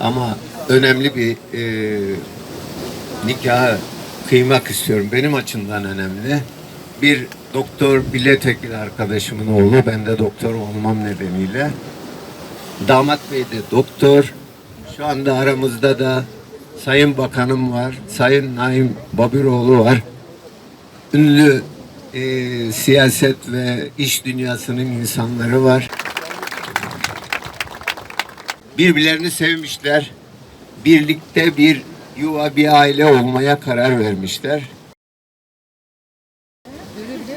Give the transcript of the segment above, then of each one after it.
Ama önemli bir e, nikahı kıymak istiyorum. Benim açımdan önemli. Bir doktor milletvekili arkadaşımın oğlu. Ben de doktor olmam nedeniyle. Damat Bey de doktor. Şu anda aramızda da Sayın Bakanım var. Sayın Naim Babiroğlu var. Ünlü e, siyaset ve iş dünyasının insanları var. Birbirlerini sevmişler. Birlikte bir yuva, bir aile olmaya karar vermişler.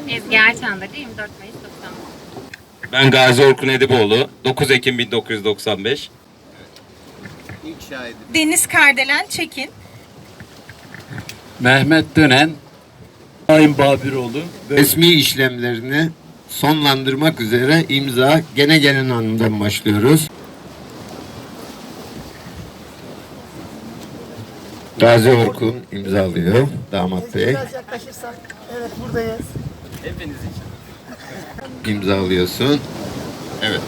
Ezgi Erçan'da 24 Mayıs 90. Ben Gazi Orkun Ediboğlu. 9 Ekim 1995. İlk şahidim. Deniz Kardelen Çekin. Mehmet Dönen, Naim Babiroğlu Resmi işlemlerini sonlandırmak üzere imza gene gelin anından başlıyoruz. Gazi Orkun imzalıyor damat bey. Biraz yaklaşırsak. Evet buradayız. İmzalıyorsun. Evet.